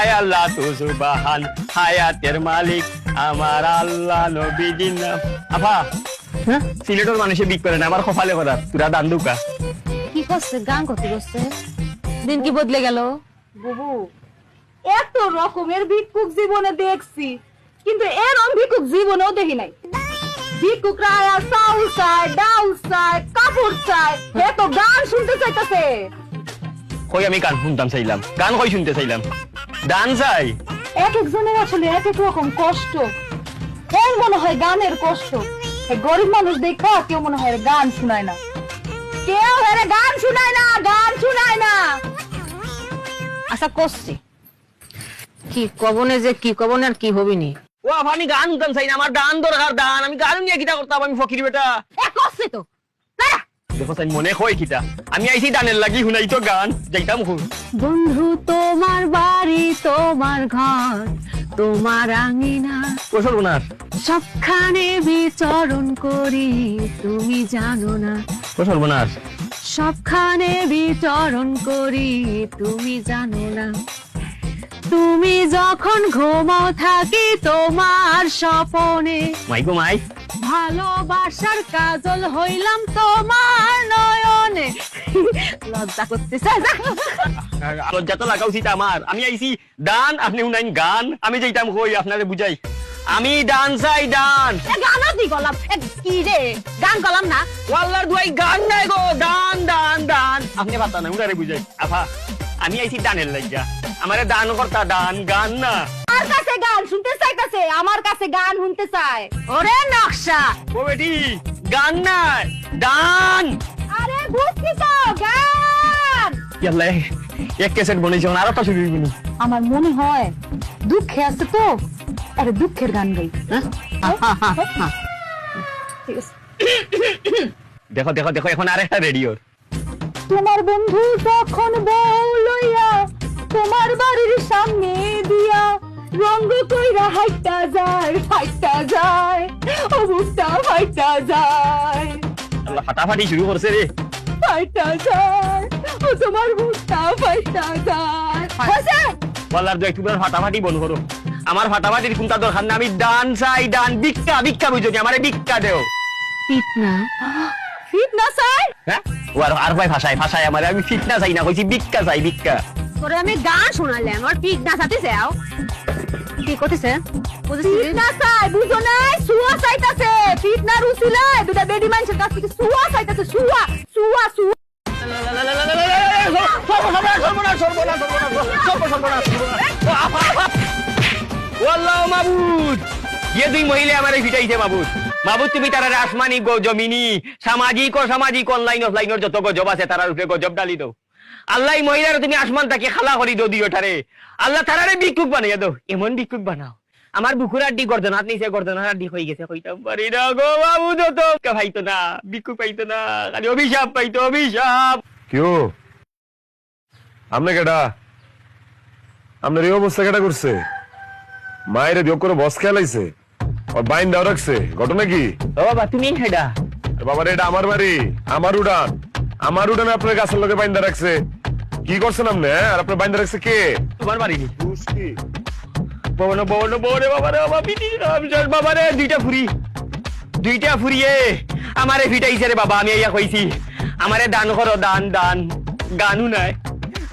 হায় আল্লাহ তু সুবাহান হায়াতের মালিক আমার আল্লাহ নবীজির নাম আফা হ্যাঁ? সিলেটের মানুষে বিক করে না আমার কপালে কথা তুরা দান দুকা। কি করছে গান করতে করছে দিন কি বদলে গেল? বুবু এত রকমের ভিক্ষুক জীবনে দেখছি কিন্তু এরম ভিক্ষুক জীবনেও দেখি নাই। ভিক্ষুকরা আয়া চাউল চায় ডাউল চায় কাপড় চায় এ তো গান শুনতে চাইতেছে। কই আমি গান শুনতাম চাইলাম গান কই শুনতে চাইলাম? দান চাই? এক একজনের আসলে এক এক রকম কষ্ট। এর মনে হয় গানের কষ্ট। গরিব মানুষ দেখা কেউ মনে হয় গান শুনায় না। কেউ এর গান শুনায় না গান শুনায় না। আশা করছি। কি কবনে যে কি কবনে আর কি হবি নি? ও আমি গান শুনতাম চাই না আমার দান দরকার দান। আমি গান নিয়ে কিটা করতাম আমি ফকির বেটা। করছে তো। দেখো চাই মনে কই কিটা আমি আইছি দানের লাগি শুনাই তো গান যাইতাম খুব বন্ধু তোমার বাড়ি তোমার ঘর তোমার আঙিনা। ও সর্বনাশ। সবখানে বিচরণ করি তুমি জানো না। সবখানে বিচরণ করি তুমি জানো না। তুমি যখন ঘুমাও থাকি তোমার স্বপনে। মাই গো মাই ভালোবাসার কাজল হইলাম তোমার নয়নে। লজ্জা করতেছে। লজ্জা তো লাগা উচিত আমার। আমি আইছি দান আপনি শুনাইন গান। আমি যাইতাম কই আপনারে বুঝাই। আমি দান চাই দান। এ গানা দি গলাম। কি রে? গান গলাম না। ওয়াল্লার দুয়াই গান নাই গো। দান দান দান। আপনি পাতা না উনারে বুঝাই। আফা আমি আইছি দানের লাগিয়া আমারে দান করতা দান গান না। আমার কাছে গান শুনতে চাইতেছে আমার কাছে গান শুনতে চায়। ওরে নকশা। ও বেটি গান নাই দান আরে বুঝছি তো গান। ইয়াল্লা এক ক্যাসেট বনেছে আর শুরু হইবনি আমার মনে হয় দুঃখে আছে তো আরে দুঃখের গান গাই। দেখো দেখো দেখো এখন আরেকটা রেডিওর। তোমার বন্ধু যখন বউ লইয়া তোমার বাড়ির সামনে দিয়া রঙ্গ কইরা হাইটা যায় ফাইটা যায় অবস্থা ফাইটা যায়। আল্লাহ ফাটাফাটি শুরু করছে রে। ফাইটা যায় ও তোমার মুখটা ফাইটা যায়? বলার দু একটু ফাটাফাটি বন্ধ করো। আমার ফাটাফাটির কোনটা দরকার না আমি ডান চাই ডান ভিক্ষা ভিক্ষা বুঝো কি আমারে ভিক্ষা দেও। পিটনা ফিট না চাই? হ্যাঁ? ও আর আর ভাই ভাষায় ভাষায় আমার আমি ফিটনা চাই না কইছি ভিক্ষা চাই ভিক্ষা। তোরে আমি গান শোনালাম আর না সাথে যাও কি না চাই বুঝো নাই? সুয়া চাইতাছে। ফিটনা রুসিলে দুটা বেডি মানুষের কাছ থেকে সুয়া চাইতাছে সুয়া সুয়া সুয়া তুমি আসমানি গো জমিনি সামাজিক ও সামাজিক অনলাইন অফলাইনের যত গজব আছে তারার উপরে গজব ডালি দাও। আল্লাহ এই মহিলার তুমি আসমান তাকে খালা করি দো দিও তারে আল্লাহ তারারে ভিক্ষুক বানাইয়া দাও। এমন ভিক্ষুক বানাও। আমার বুকুর আড্ডি গর্দনাত নিচে গর্দনার আড্ডি হয়ে গেছে। কইতাম পারি না গো মাবুদ তো পাইতো না ভিক্ষুক পাইতো না খালি অভিশাপ পাইতো অভিশাপ। কেউ আমনে কেডা? আপনার এই অবস্থা কেডা করছে? মায়ের যোগ করে বস খেলাইছে আর বাইন দেওয়া রাখছে। ঘটনা কি? ও বাবা তুমি হেডা বাবার এটা আমার বাড়ি আমার উড়ান। আমার উড়ানে আপনার গাছের লোকে বাইন দেওয়া রাখছে। কি করছেন আপনি হ্যাঁ? আর আপনার বাইন দেওয়া রাখছে কে? তোমার বাড়ি কি? ববন ববন ববরে বাবারে বাবা পিটি বাবারে দুইটা ফুরি। দুইটা ফুরিয়ে আমারে ফিটাইছে রে বাবা আমি ইয়া কইছি। আমারে দান করো দান দান। গানু নাই।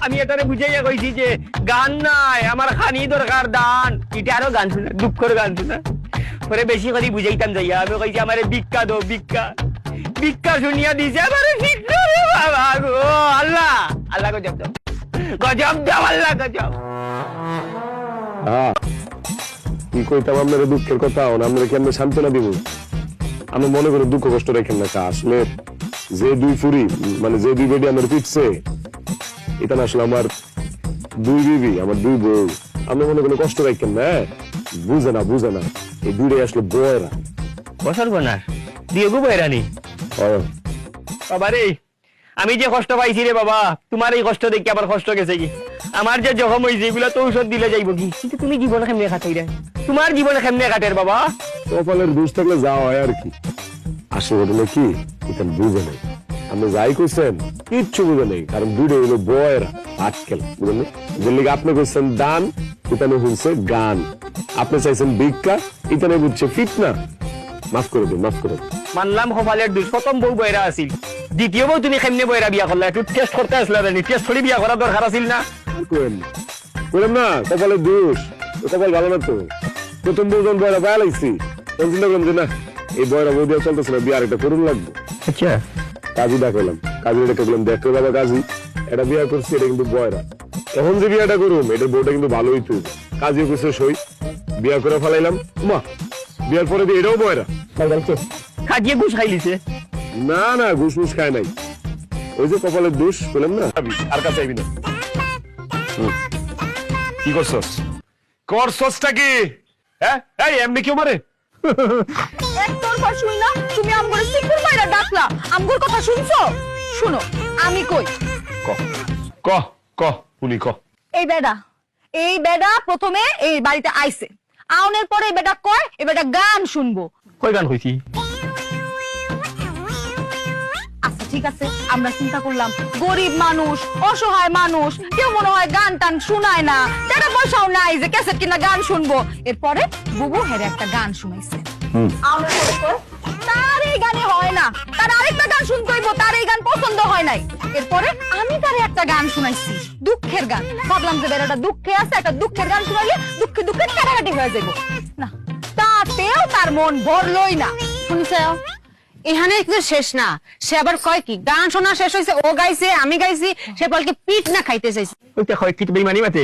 আমি এটারে বুঝাইয়া কইছি যে গান নাই আমার খানি দরকার দান। এটা আরও গান শুনে দুঃখের গান শুনে। পরে বেশি করে বুঝাইতাম যাইয়া। আমি কইছি আমারে ভিক্ষা দো ভিক্ষা। ভিক্ষা শুনিয়া দিছে আমারে আল্লাহ আল্লাহ গজব দাও। গজব দাও আল্লাহ গজব। কি কইতাম আপনার দুঃখের কথা? আপনার কেমনে সান্ত্বনা দিব? আমি মনে করি দুঃখ কষ্ট রেখেন না আসলে যে দুই ফুরি মানে যে দুই বেডি আমার পিটছে এটা আসলে আমার দুই বিবি আমার দুই বউ। আমি মনে করি কষ্ট রাখেন না হ্যাঁ? বুঝে না বুঝে না। এই দুইটাই আসলে বয়রা। বছর বনার। দিয়ে গো হয়। বাবা রে আমি যে কষ্ট পাইছি রে বাবা তোমার এই কষ্ট দেখে আমার কষ্ট গেছে কি? আমার যে জখম হয়েছে এগুলো তো ঔষধ দিলে যাইব কি? কিন্তু তুমি জীবন কেমনে কাটাই রে? তোমার জীবন কেমনে কাটের বাবা? কপালের দোষ থাকলে যা হয় আর কি। আসলে ঘটনা কি? এটা বুঝে নাই। আপনি যাই কইছেন কিচ্ছু বুঝে নেই কারণ হইল বয়রা আটকেল বুঝলেন আপনি কইছেন দান ইতানে হইছে গান। আপনি চাইছেন ভিক্ষা ইতানে বুঝছে ফিতনা। মাফ করে দিন মাফ করে দিন। মানলাম সফালের দুষ প্রথম বউ বয়রা আছিল। দ্বিতীয় বউ তুমি কেমনে বয়রা বিয়া করলা? একটু টেস্ট করতে আসলে জানি। টেস্ট করে বিয়া করা দরকার আছিল না? কইলাম না কপালে দোষ। ও কপাল ভালো না তো। প্রথম বউজন বয়রা পায়া লাগছি তখন চিন্তা করলাম যে না এই বয়রা বউ দিয়ে চলতেছে না বিয়ে আরেকটা করুন লাগবে। আচ্ছা। কাজী ডাকাইলাম কাজী ডেকে বললাম দেখো বাবা কাজী এটা বিয়া করছি এটা কিন্তু বয়রা এখন যে বিয়াটা করুম এটার বউটা কিন্তু ভালোই তুই কাজী কইছে সই। বিয়া করে ফেলাইলাম মা বিয়ার পরে দিয়ে এটাও বয়রা খাটিয়ে ঘুষ খাইলিছে। না না ঘুষ মুস খায় নাই। ওই যে কপালের দোষ বললাম না? আর কাছে আইবি না। কি করছস? করছসটা কি? হ্যাঁ? এই এমনি কেউ মারে একতরফা শুই না? তুমি আমগরে সিকুর মাইরা ডাকলা। আমগর কথা শুনছো? শুনো আমি কই? ক। ক ক উনি ক। এই বেডা এই বেডা প্রথমে এই বাড়িতে আইছে। আউনের পরে এই বেটা কয়? এই বেটা গান শুনব। কই গান হইছি? ঠিক আছে আমরা চিন্তা করলাম গরিব মানুষ অসহায় মানুষ কেউ মনে হয় গান টান শুনায় না। টাকা পয়সাও নাই যে ক্যাসেট কিনা গান শুনব। এরপরে বুবু হেরে একটা গান শুনাইছে। তার এই গানে হয় না। তার আরেকটা গান শুনতে হইব তার এই গান পছন্দ হয় নাই। এরপরে আমি তারে একটা গান শুনাইছি দুঃখের গান। ভাবলাম যে বেড়াটা দুঃখে আছে একটা দুঃখের গান শুনাইলে দুঃখে দুঃখে কাটাকাটি হয়ে যাব না তাতেও তার মন ভরলই না। শুনছে? এখানে কিন্তু শেষ না। সে আবার কয় কি? গান শোনা শেষ হয়েছে ও গাইছে আমি গাইছি সে বলকে পিঠ না খাইতে চাইছে। ওইটা হয় কি বেইমানি মাতে?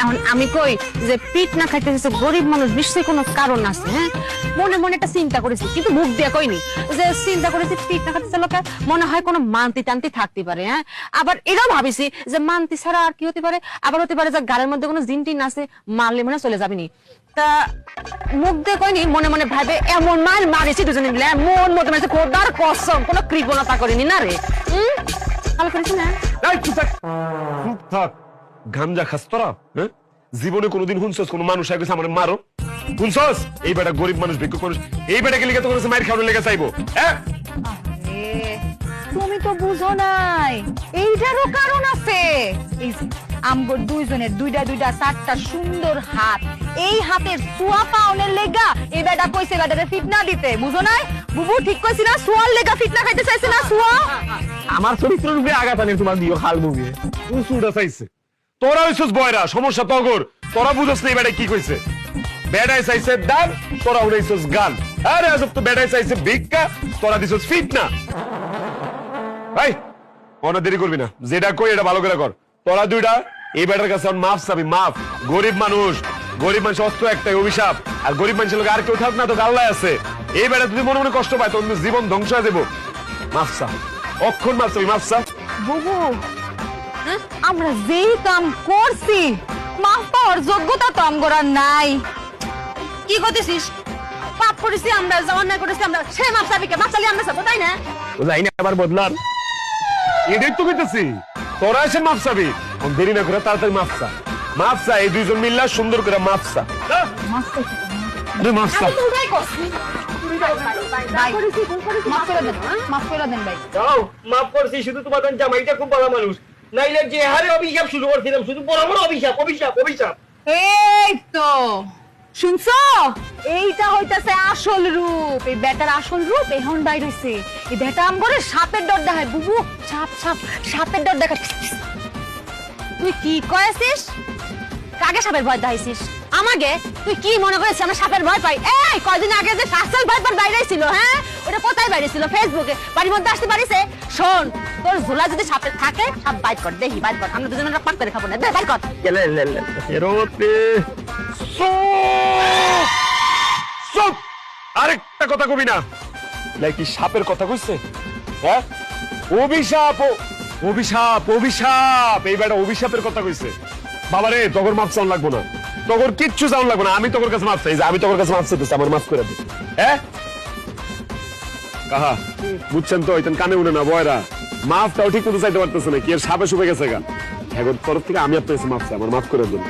এখন আমি কই যে পিঠ না খাইতে চাইছে গরিব মানুষ নিশ্চয়ই কোনো কারণ আছে হ্যাঁ? মনে মনে একটা চিন্তা করেছি, কিন্তু মুখ দিয়ে কইনি। যে চিন্তা করেছি পিঠ না খাইতে লোকে মনে হয় কোনো মান্তি টান্তি থাকতে পারে হ্যাঁ? আবার এটাও ভাবিছি যে মান্তি ছাড়া আর কি হতে পারে? আবার হতে পারে যে গাড়ির মধ্যে কোনো জিন টিন আছে, মারলে মনে চলে যাবিনি তা মুখ দিয়ে কইনি, মনে মনে ভাবে এমন মাল মারিছি দুজনে মিলে মন মতো মানে খোদার কসম, কোনো কৃপণতা করিনি, না রে? হুম? ভালো করেছি না? গাঞ্জা খাস তোরা হ্যাঁ? জীবনে কোনোদিন শুনছস কোন মানুষ আমার মারো। শুনছস এই বেটা গরিব মানুষ ভিক্ষুক মানুষ এই বেটাকে লিখে তো করেছে মায়ের খাওয়ানোর লেগে চাইব। হ্যাঁ এ, তুমি তো বুঝো নাই। এইটারও কারণ আছে। এই যে, আমগর দুইজনের দুইটা দুইটা চারটা সুন্দর হাত। এই হাতের সুয়া পাওনের লেগা এই বেটা কইছে বেটারে ফিটনা দিতে। বুঝো নাই? বুবু ঠিক কইছি না? সুয়ার লেগা ফিটনা খাইতে চাইছে না সুয়া আমার চরিত্র রূপে আঘাত আনে তোমার দিও হাল মুভি উঁচুটা চাইছে। তোরা হইছস বয়রা সমস্যা তগর। তোরা বুঝস না এই বেটা কি কইছে। বেড়াই চাইছে দান তোরা উড়াইছস গান। আরে আজব তো বেড়াই চাইছে ভিক্ষা, তোরা দিছস ফিট না ভাই অনেক দেরি করবি না। যেটা কই এটা ভালো করে কর। তোরা দুইটা, এই বেটার কাছে মাফ চাবি, মাফ। গরিব মানুষ গরিব মানুষ অস্ত্র একটাই অভিশাপ। আর গরিব মানুষের লোক আর কেউ থাক না, তো গাল্লাই আছে। এই বেটা যদি মনে মনে কষ্ট পায় তোর জীবন ধ্বংস হয়ে যাব। মাফ চা। অক্ষণ মাফ চা। বুবু? আমরা যেই কাম করছি, মাফ পাওয়ার যোগ্যতা তো আমগর নাই। কি করতেছিস? পাপ করেছি আমরা জমান না করেছি আমরা সে মাপ চাবিকে মাপ চালিয়ে আমরা যাব তাই না? ও যাই না আবার বদলার এটাই তো কইতেছি তোরা এসে মাফ চাবি। দেরি না করে তাড়াতাড়ি মাফ চা। মাফ চা এই দুইজন মিল্লা সুন্দর করে মাফ চা। মাফ চা ভাই, মাফ করে দেন মাফ করে দেন ভাই। যাও মাফ করছি শুধু তোমার জামাইটা খুব ভালো মানুষ। নাইলে যে হারে অভিশাপ শুরু করছিলাম শুধু বড় বড় অভিশাপ অভিশাপ অভিশাপ। এই তো। শুনছো এইটা হইতাছে আসল রূপ এই বেটার আসল রূপ এখন বাইর হইছে এই বেটা আম করে সাপের ডর দেখায় বুবু সাপ সাপ সাপের ডর দেখায় তুই কি কয়েছিস কাকে সাপের ভয় দেখাইছিস আমাকে তুই কি মনে করেছিস আমরা সাপের ভয় পাই এই কয়দিন আগে যে কাসাল ভয় তোর বাইরে ছিল হ্যাঁ ওটা কোথায় বাইরে ছিল ফেসবুকে বাড়ির মধ্যে আসতে পারিছে শোন তোর ঝোলা যদি সাপের থাকে সাপ বাইট কর দেখি বাইট কর আমরা দুজনে পাক করে খাব না দে বাইট কর চুপ! আরেকটা কথা কবি না। নাকি সাপের কথা কইছে? হ্যাঁ? অভিশাপ অভিশাপ অভিশাপ। এই বেটা অভিশাপের কথা কইছে। তগর চাউন লাগবো না। তগর কিচ্ছু চাউন লাগবো না। আমি তোর কাছে মাফ চাই। যে আমি তোর কাছে চাইতেছি আমার মাফ করে দে। হ্যাঁ? কাহা? বুঝছেন তো এতেন কানে উনে না বয়রা। মাফটাও ঠিক মতো চাইতে পারতেছে না কি এর সাপে শুভে গেছে গা? এখন তরফ থেকে আমি আপনার কাছে মাফ চাই আমার মাফ করে দিন